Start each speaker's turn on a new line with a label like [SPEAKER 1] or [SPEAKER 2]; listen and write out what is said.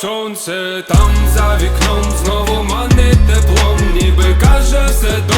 [SPEAKER 1] Сонце там за вікном знову манить теплом, ніби каже все добре